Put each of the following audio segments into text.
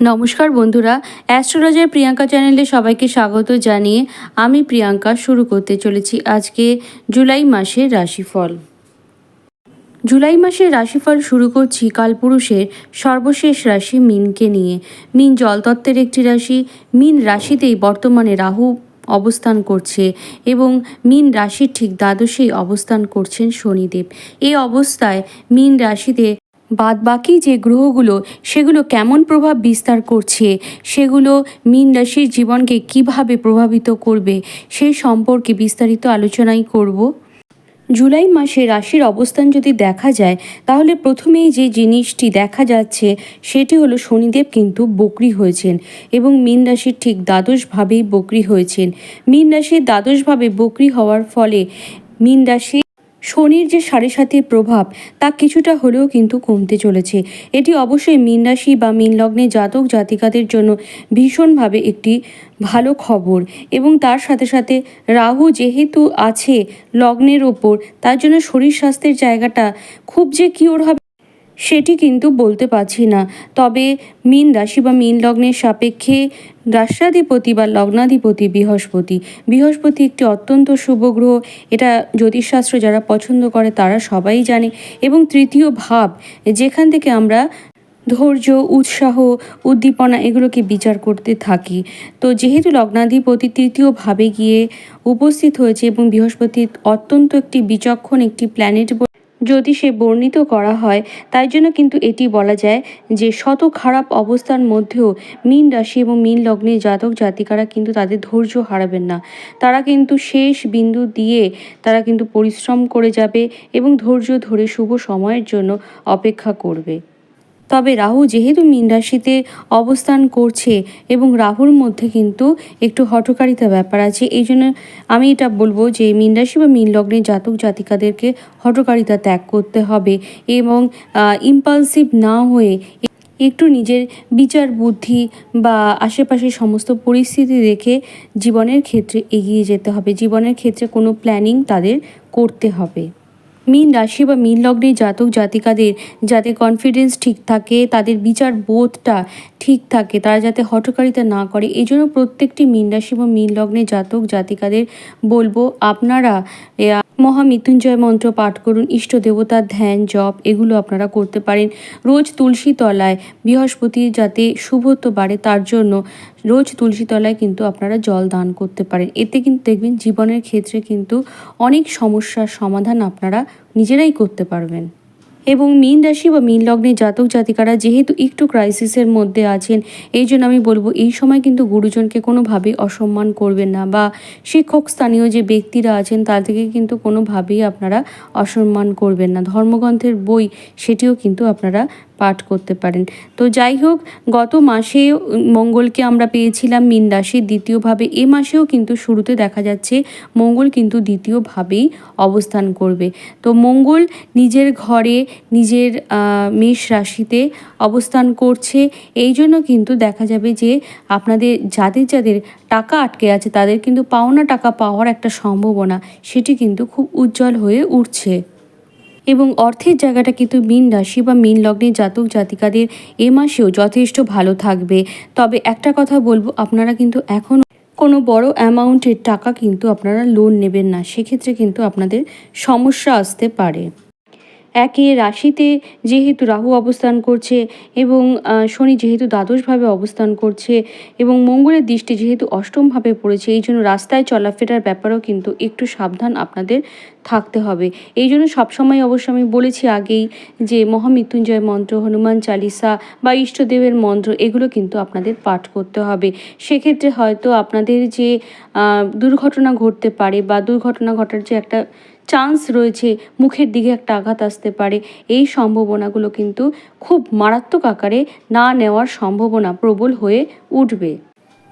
নমস্কার বন্ধুরা, অ্যাস্ট্রোলজার প্রিয়াঙ্কা চ্যানেলে সবাইকে স্বাগত জানিয়ে আমি প্রিয়াঙ্কা শুরু করতে চলেছি আজকে জুলাই মাসের রাশিফল। জুলাই মাসের রাশিফল শুরু করছি কালপুরুষের সর্বশেষ রাশি মিনকে নিয়ে। মিন জলতত্ত্বের একটি রাশি, মিন রাশিতেই বর্তমানে রাহু অবস্থান করছে এবং মিন রাশির ঠিক দ্বাদশেই অবস্থান করছেন শনিদেব। এই অবস্থায় মিন রাশিতে বাদ বাকি যে গ্রহগুলো, সেগুলো কেমন প্রভাব বিস্তার করছে? সেগুলো মীন রাশির জীবনকে কীভাবে প্রভাবিত করবে? সেই সম্পর্কে বিস্তারিত আলোচনাই করব। জুলাই মাসে রাশির অবস্থান যদি দেখা যায়, তাহলে প্রথমেই যে জিনিসটি দেখা যাচ্ছে, সেটি হলো শনিদেব কিন্তু বকরি হয়েছেন এবং মীন রাশির ঠিক দ্বাদশভাবেই বকরি হয়েছেন। মীন রাশির দ্বাদশভাবে বকরি হওয়ার ফলে মীন রাশি শনির যে সাড়ে সাতির প্রভাব, তা কিছুটা হলেও কিন্তু কমতে চলেছে। এটি অবশ্যই মীন রাশি বা মীন লগ্নে জাতক জাতিকাদের জন্য ভীষণভাবে একটি ভালো খবর এবং তার সাথে সাথে রাহু যেহেতু আছে লগ্নের ওপর, তার জন্য শরীর স্বাস্থ্যের জায়গাটা খুব যে কিওর হবে সেটি কিন্তু বলতে পারছি না। তবে মীন রাশি বা মীন লগ্নের সাপেক্ষে রাষ্ট্রাধিপতি বা লগ্নাধিপতি বৃহস্পতি। বৃহস্পতি একটি অত্যন্ত শুভ গ্রহ। এটা জ্যোতিষশাস্ত্র যারা পছন্দ করে তারা সবাই জানে। এবং তৃতীয় ভাব, যেখান থেকে আমরা ধৈর্য, উৎসাহ, উদ্দীপনা এগুলোকে বিচার করতে থাকি। তো যেহেতু লগ্নাধিপতি তৃতীয়ভাবে গিয়ে উপস্থিত হয়েছে এবং বৃহস্পতি অত্যন্ত একটি বিচক্ষণ একটি প্ল্যানেট জ্যোতিষে বর্ণিত করা হয়, তাই জন্য কিন্তু এটি বলা যায় যে শত খারাপ অবস্থার মধ্যেও মীন রাশি এবং মীন লগ্নে জাতক জাতিকারা কিন্তু তাদের ধৈর্য হারাবেন না। তারা কিন্তু শেষ বিন্দু দিয়ে তারা কিন্তু পরিশ্রম করে যাবে এবং ধৈর্য ধরে শুভ সময়ের জন্য অপেক্ষা করবে। তবে রাহু যেহেতু মীন রাশিতে অবস্থান করছে এবং রাহুর মধ্যে কিন্তু একটু হঠকারিতা ব্যাপার আছে, এই জন্য আমি এটা বলব যে মীন রাশি বা মীন লগ্নের জাতক জাতিকাদেরকে হঠকারিতা ত্যাগ করতে হবে এবং ইম্পালসিভ না হয়ে একটু নিজের বিচার বুদ্ধি বা আশেপাশের সমস্ত পরিস্থিতি দেখে জীবনের ক্ষেত্রে এগিয়ে যেতে হবে। জীবনের ক্ষেত্রে কোনো প্ল্যানিং তাদের করতে হবে। মীন রাশি বা মীন লগ্নের জাতক জাতিকাদের যাতে কনফিডেন্স ঠিক থাকে, তাদের বিচার বোধটা ঠিক থাকে, তারা যাতে হঠকারিতা না করে, এই জন্য প্রত্যেকটি মীন রাশি বা মীন লগ্নের জাতক জাতিকাদের বলব, আপনারা মহামৃত্যুঞ্জয় মন্ত্র পাঠ করুন, ইষ্ট দেবতার ধ্যান, জপ, এগুলো আপনারা করতে পারেন। রোজ তুলসী তলায় বৃহস্পতি যাতে শুভত্ব বাড়ে তার জন্য রোজ তুলসী তলায় কিন্তু আপনারা জল দান করতে পারেন। এতে কিন্তু দেখবেন জীবনের ক্ষেত্রে কিন্তু অনেক সমস্যার সমাধান আপনারা নিজেরাই করতে পারবেন। এবং মীন রাশি বা মীন লগ্নে জাতক জাতিকারা যেহেতু একটু ক্রাইসিসের মধ্যে আছেন, এই জন্য আমি বলব এই সময় কিন্তু গুরুজনকে কোনোভাবেই অসম্মান করবেন না বা শিক্ষক স্থানীয় যে ব্যক্তিরা আছেন তাদেরকে কিন্তু কোনোভাবেই আপনারা অসম্মান করবেন না। ধর্মগ্রন্থের বই সেটিও কিন্তু আপনারা পাঠ করতে পারেন। তো যাই হোক, গত মাসে মঙ্গলকে আমরা পেয়েছিলাম মিন রাশির দ্বিতীয়ভাবে এ মাসেও কিন্তু শুরুতে দেখা যাচ্ছে মঙ্গল কিন্তু দ্বিতীয়ভাবেই অবস্থান করবে। তো মঙ্গল নিজের ঘরে, নিজের মেষ রাশিতে অবস্থান করছে। এই জন্য কিন্তু দেখা যাবে যে আপনাদের যাদের যাদের টাকা আটকে আছে, তাদের কিন্তু পাওনা টাকা পাওয়ার একটা সম্ভাবনা, সেটি কিন্তু খুব উজ্জ্বল হয়ে উঠছে। এবং অর্থের জায়গাটা কিন্তু মীন রাশি বা মীন লগ্নের জাতক জাতিকাদের এ মাসেও যথেষ্ট ভালো থাকবে। তবে একটা কথা বলব, আপনারা কিন্তু এখন কোনো বড় অ্যামাউন্টের টাকা কিন্তু আপনারা লোন নেবেন না। সেক্ষেত্রে কিন্তু আপনাদের সমস্যা আসতে পারে। একে রাশিতে যেহেতু রাহু অবস্থান করছে এবং শনি যেহেতু দ্বাদশভাবে অবস্থান করছে এবং মঙ্গলের দৃষ্টি যেহেতু অষ্টমভাবে পড়েছে, এই জন্য রাস্তায় চলাফেরার ব্যাপারেও কিন্তু একটু সাবধান আপনাদের থাকতে হবে। এই জন্য সবসময় অবশ্য আমি বলেছি আগেই যে মহামৃত্যুঞ্জয় মন্ত্র, হনুমান চালিসা বা ইষ্টদেবের মন্ত্র, এগুলো কিন্তু আপনাদের পাঠ করতে হবে। সেক্ষেত্রে হয়তো আপনাদের যে দুর্ঘটনা ঘটতে পারে বা দুর্ঘটনা ঘটার যে একটা চান্স রয়েছে, মুখের দিকে একটা আঘাত আসতে পারে, এই সম্ভাবনাগুলো কিন্তু খুব মারাত্মক আকারে না নেওয়ার সম্ভাবনা প্রবল হয়ে উঠবে।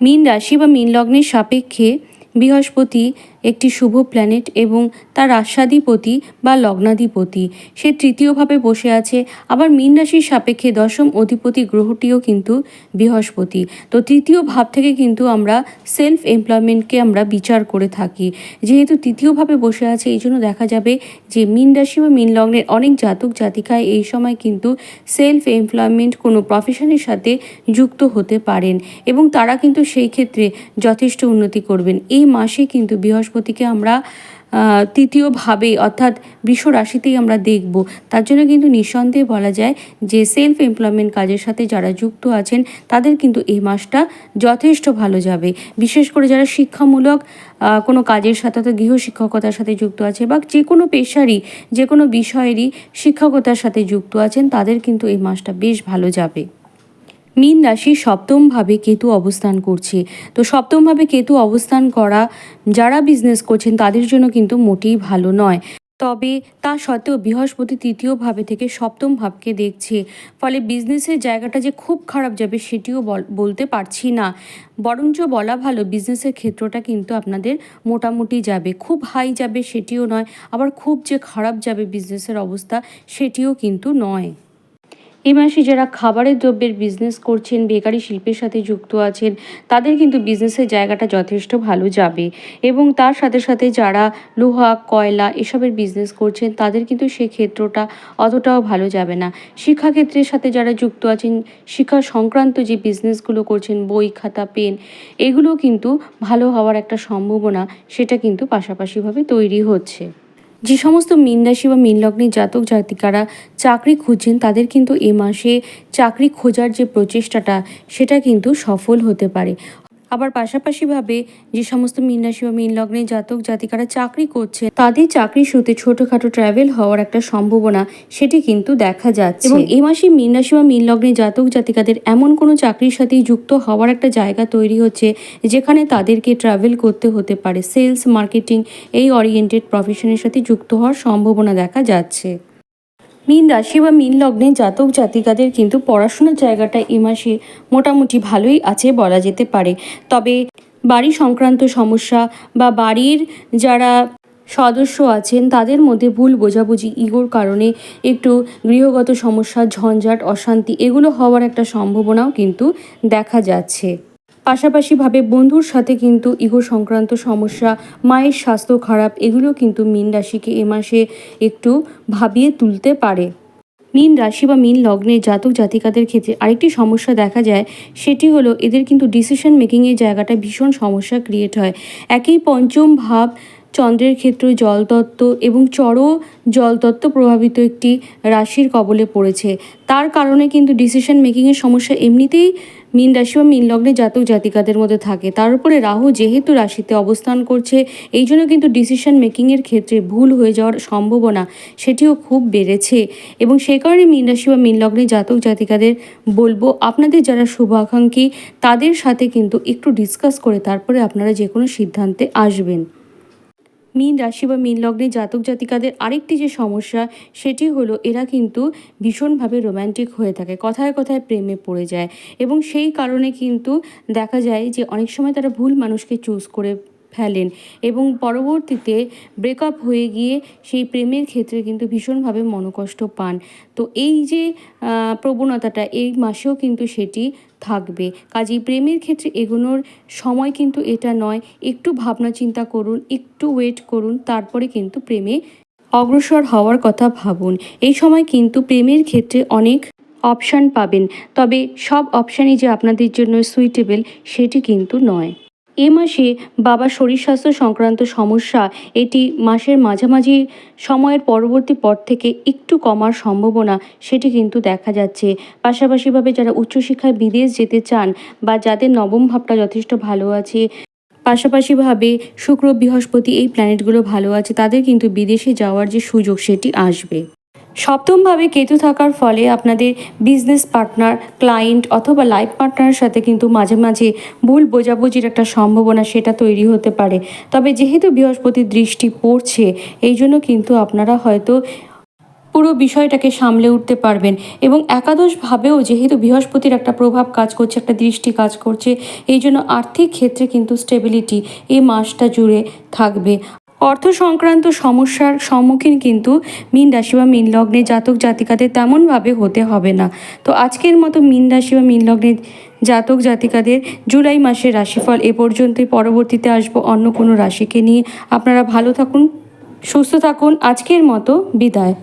মীন রাশি বা মীন লগ্নের সাপেক্ষে বৃহস্পতি একটি শুভ প্ল্যানেট এবং তার রাস্যাধিপতি বা লগ্নাধিপতি। সে তৃতীয়ভাবে বসে আছে, আবার মীন রাশির সাপেক্ষে দশম অধিপতি গ্রহটিও কিন্তু বৃহস্পতি। তো তৃতীয় ভাব থেকে কিন্তু আমরা সেলফ এমপ্লয়মেন্টকে আমরা বিচার করে থাকি। যেহেতু তৃতীয়ভাবে বসে আছে, এই জন্য দেখা যাবে যে মীন রাশি বা মীন লগ্নের অনেক জাতক জাতিকায় এই সময় কিন্তু সেলফ এমপ্লয়মেন্ট কোনো প্রফেশনের সাথে যুক্ত হতে পারেন এবং তারা কিন্তু সেই ক্ষেত্রে যথেষ্ট উন্নতি করবেন। এই মাসে কিন্তু বৃহস্পতিকে আমরা তৃতীয়ভাবে অর্থাৎ বৃষ রাশিতেই আমরা দেখব। তার জন্য কিন্তু নিঃসন্দেহে বলা যায় যে সেলফ এমপ্লয়মেন্ট কাজের সাথে যারা যুক্ত আছেন, তাদের কিন্তু এই মাসটা যথেষ্ট ভালো যাবে। বিশেষ করে যারা শিক্ষামূলক কোনো কাজের সাথে অর্থাৎ গৃহশিক্ষকতার সাথে যুক্ত আছে বা যে কোনো পেশারই, যে কোনো বিষয়েরই শিক্ষকতার সাথে যুক্ত আছেন, তাদের কিন্তু এই মাসটা বেশ ভালো যাবে। মীন রাশি সপ্তমভাবে কেতু অবস্থান করছে। তো সপ্তমভাবে কেতু অবস্থান করা, যারা বিজনেস করছেন তাদের জন্য কিন্তু মোটেই ভালো নয়। তবে তা সত্ত্বেও বৃহস্পতি তৃতীয় ভাবে থেকে সপ্তম ভাবকে দেখছে। ফলে বিজনেসের জায়গাটা যে খুব খারাপ যাবে সেটিও বল- বলতে পারছি না। বরঞ্চ বলা ভালো বিজনেসের ক্ষেত্রটা কিন্তু আপনাদের মোটামুটি যাবে। খুব হাই যাবে সেটিও নয়, আবার খুব যে খারাপ যাবে বিজনেসের অবস্থা সেটিও কিন্তু নয়। এই মাসে যারা খাবারের দ্রব্যের বিজনেস করছেন, বেকারি শিল্পের সাথে যুক্ত আছেন, তাদের কিন্তু বিজনেসের জায়গাটা যথেষ্ট ভালো যাবে। এবং তার সাথে সাথে যারা লোহা, কয়লা এসবের বিজনেস করছেন, তাদের কিন্তু সে ক্ষেত্রটা অতটাও ভালো যাবে না। শিক্ষাক্ষেত্রের সাথে যারা যুক্ত আছেন, শিক্ষা সংক্রান্ত যে বিজনেসগুলো করছেন, বই, খাতা পেন এগুলো কিন্তু ভালো হওয়ার একটা সম্ভাবনা, সেটা কিন্তু পাশাপাশিভাবে তৈরি হচ্ছে। যে সমস্ত মীন রাশি বা মীন লগ্নের জাতক জাতিকারা চাকরি খুঁজছেন, তাদের কিন্তু এ মাসে চাকরি খোঁজার যে প্রচেষ্টাটা, সেটা কিন্তু সফল হতে পারে। আবার পাশাপাশিভাবে যে সমস্ত মীন রাশি বা মীন লগ্নের জাতক জাতিকারা চাকরি করছে তাদের চাকরি সূত্রে ছোটোখাটো ট্রাভেল হওয়ার একটা সম্ভাবনা সেটি কিন্তু দেখা যাচ্ছে। এবং এই মাসে মীন রাশি বা মীন লগ্নের জাতক জাতিকাদের এমন কোনো চাকরির সাথেই যুক্ত হওয়ার একটা জায়গা তৈরি হচ্ছে যেখানে তাদেরকে ট্রাভেল করতে হতে পারে। সেলস মার্কেটিং এই ওরিয়েন্টেড প্রফেশনের সাথে যুক্ত হওয়ার সম্ভাবনা দেখা যাচ্ছে। মীন রাশি বা মীন লগ্নে জাতক জাতিকাদের কিন্তু পড়াশোনার জায়গাটা এ মাসে মোটামুটি ভালোই আছে বলা যেতে পারে। তবে বাড়ি সংক্রান্ত সমস্যা বা বাড়ির যারা সদস্য আছেন, তাদের মধ্যে ভুল বোঝাবুঝি, ইগোর কারণে একটু গৃহগত সমস্যা, ঝঞ্ঝাট, অশান্তি এগুলো হওয়ার একটা সম্ভাবনাও কিন্তু দেখা যাচ্ছে। পাশাপাশিভাবে বন্ধুর সাথে কিন্তু ইগো সংক্রান্ত সমস্যা, মায়ের স্বাস্থ্য খারাপ, এগুলো কিন্তু মীন রাশিকে এ মাসে একটু ভাবিয়ে তুলতে পারে। মীন রাশি বা মীন লগ্নের জাতক জাতিকাদের ক্ষেত্রে আরেকটি সমস্যা দেখা যায়, সেটি হলো এদের কিন্তু ডিসিশন মেকিংয়ের জায়গাটা ভীষণ সমস্যা ক্রিয়েট হয়। একই পঞ্চম ভাব চন্দ্রের ক্ষেত্রে জলতত্ত্ব এবং চড় জলতত্ত্ব প্রভাবিত একটি রাশির কবলে পড়েছে। তার কারণে কিন্তু ডিসিশন মেকিংয়ের সমস্যা এমনিতেই মীন রাশি বা মীন লগ্নে জাতক জাতিকাদের মধ্যে থাকে। তার উপরে রাহু যেহেতু রাশিতে অবস্থান করছে, এই জন্য কিন্তু ডিসিশন মেকিংয়ের ক্ষেত্রে ভুল হয়ে যাওয়ার সম্ভাবনা সেটিও খুব বেড়েছে। এবং সেই কারণে মীন রাশি বা মীন লগ্নে জাতক জাতিকাদের বলব, আপনাদের যারা শুভাকাঙ্ক্ষী, তাদের সাথে কিন্তু একটু ডিসকাস করে তারপরে আপনারা যে কোনো সিদ্ধান্তে আসবেন। মীন রাশি বা মীন লগ্নে জাতক জাতিকাদের আরেকটি যে সমস্যা, সেটি হলো এরা কিন্তু ভীষণভাবে রোম্যান্টিক হয়ে থাকে, কথায় কথায় প্রেমে পড়ে যায়। এবং সেই কারণে কিন্তু দেখা যায় যে অনেক সময় তারা ভুল মানুষকে চুজ করে ফেলেন এবং পরবর্তীতে ব্রেকআপ হয়ে গিয়ে সেই প্রেমের ক্ষেত্রে কিন্তু ভীষণভাবে মনোকষ্ট পান। তো এই যে প্রবণতাটা এই মাসেও কিন্তু সেটি থাকবে। কাজেই প্রেমের ক্ষেত্রে এগোনোর সময় কিন্তু এটা নয়। একটু ভাবনা চিন্তা করুন, একটু ওয়েট করুন, তারপরে কিন্তু প্রেমে অগ্রসর হওয়ার কথা ভাবুন। এই সময় কিন্তু প্রেমের ক্ষেত্রে অনেক অপশান পাবেন। তবে সব অপশানই যে আপনাদের জন্য সুইটেবল সেটি কিন্তু নয়। এ মাসে বাবার শরীর স্বাস্থ্য সংক্রান্ত সমস্যা, এটি মাসের মাঝামাঝি সময়ের পরবর্তী পর থেকে একটু কমার সম্ভাবনা সেটি কিন্তু দেখা যাচ্ছে। পাশাপাশিভাবে যারা উচ্চশিক্ষায় বিদেশ যেতে চান বা যাদের নবম ভাবটা যথেষ্ট ভালো আছে, পাশাপাশিভাবে শুক্র বৃহস্পতি এই প্ল্যানেটগুলো ভালো আছে, তাদের কিন্তু বিদেশে যাওয়ার যে সুযোগ সেটি আসবে। সপ্তমভাবে কেতু থাকার ফলে আপনাদের বিজনেস পার্টনার ক্লায়েন্ট অথবা লাইফ পার্টনারের সাথে কিন্তু মাঝে মাঝে ভুল বোঝাবুঝির একটা সম্ভাবনা সেটা তৈরি হতে পারে। তবে যেহেতু বৃহস্পতির দৃষ্টি পড়ছে, এই জন্য কিন্তু আপনারা হয়তো পুরো বিষয়টাকে সামলে উঠতে পারবেন এবং একাদশভাবেও যেহেতু বৃহস্পতির একটা প্রভাব কাজ করছে, একটা দৃষ্টি কাজ করছে, এই জন্য আর্থিক ক্ষেত্রে কিন্তু স্টেবিলিটি এই মাসটা জুড়ে থাকবে। অর্থ সংক্রান্ত সমস্যার সম্মুখীন কিন্তু মীন রাশি বা মীন লগ্নে জাতক জাতিকাদের তেমনভাবে হতে হবে না। তো আজকের মতো মীন রাশি বা মীন লগ্নের জাতক জাতিকাদের জুলাই মাসের রাশিফল এ পর্যন্তই। পরবর্তীতে আসব অন্য কোনো রাশিকে নিয়ে। আপনারা ভালো থাকুন, সুস্থ থাকুন। আজকের মতো বিদায়।